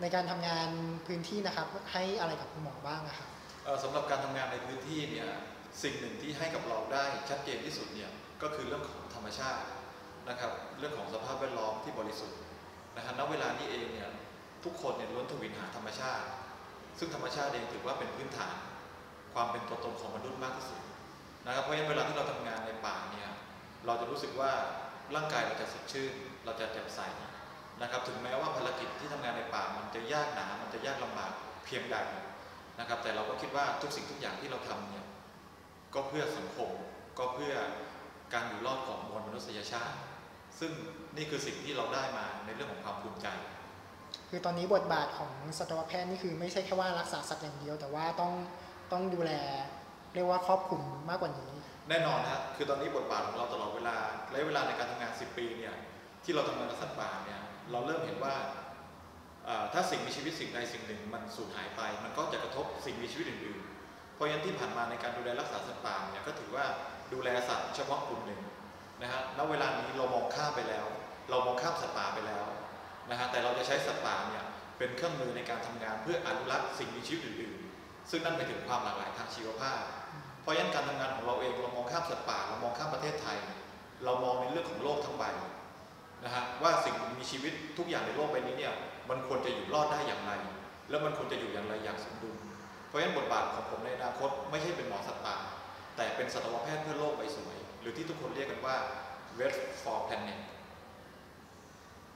ในการทำงานพื้นที่นะครับให้อะไรกับคุณหมอบ้างอะครับสำหรับการทำงานในพื้นที่เนี่ยสิ่งหนึ่งที่ให้กับเราได้ชัดเจนที่สุดเนี่ยก็คือเรื่องของธรรมชาตินะครับ เรื่องของสภาพแวดล้อมที่บริสุทธิ์นะฮะณเวลานี้เองเนี่ยทุกคนเนี่ยล้วนทวินหาธรรมชาติ ซึ่งธรรมชาติเองถือว่าเป็นพื้นฐาน ความเป็นตัวตนของมนุษย์มากที่สุดนะครับเพราะฉะนั้นเวลาที่เราทำงานในป่าเนี่ยเราจะรู้สึกว่าร่างกายเราจะสดชื่น เราจะแจ่มใสนะครับถึงแม้ากหนา มันจะยากลำบากเพียงใดนะครับ แต่เราก็คิดว่าทุกสิ่งทุกอย่างที่เราทำเนี่ยก็เพื่อสังคมก็เพื่อการอยู่รอดของมวลมนุษยชาติ ซึ่งนี่คือสิ่งที่เราได้มาในเรื่องของความภูมิใจ คือตอนนี้บทบาทของสัตวแพทย์นี่คือไม่ใช่แค่ว่ารักษาสัตว์อย่างเดียว แต่ว่าต้องต้องดูแลเรียกว่าครอบคลุมมากกว่านี้ แน่นอนนะคือตอนนี้บทบาทของเราตลอดเวลาและเวลาในการทำงาน 10 ปีเนี่ยที่เราทำงานกับสัตว์ป่าเนี่ยเราเริ่มเห็นว่าอ่า ถ้าสิ่งมีชีวิตสิ่งใดสิ่งหนึ่ง มันสูญหายไป มันก็จะกระทบสิ่งมีชีวิตอื่นๆ เพราะฉะนั้นที่ผ่านมาในการดูแลรักษาสัตว์ป่าเนี่ยก็ถือว่าดูแลสัตว์เฉพาะกลุ่มหนึ่งนะฮะณเวลานี้เรามองข้ามไปแล้ว เรามองข้ามสัตว์ป่าไปแล้วนะฮะแต่เราจะใช้สัตว์ป่าเนี่ยเป็นเครื่องมือในการทำงานเพื่ออนุรักษ์สิ่งมีชีวิตอื่นๆ ซึ่งนั่นหมายถึงความหลากหลายทางชีวภาพ เพราะฉะนั้นการทำงานของเราเองเรามองข้ามสัตว์ป่าเรามองข้ามประเทศไทย เรามองในเรื่องของโลกทั้งใบนะฮะว่าสิ่งมีชีวิตทุกอย่างในโลกใบนี้เนี่ยมัน อดได้อย่างไร แล้วมันควรจะอยู่อย่างไรอย่างสมดุล เพราะฉะนั้นบทบาทของผมในอนาคต ไม่ใช่เป็นหมอสัตว์ป่าแต่เป็นสัตวแพทย์เพื่อโลกใบสวย หรือที่ทุกคนเรียกกันว่า Vet for Planet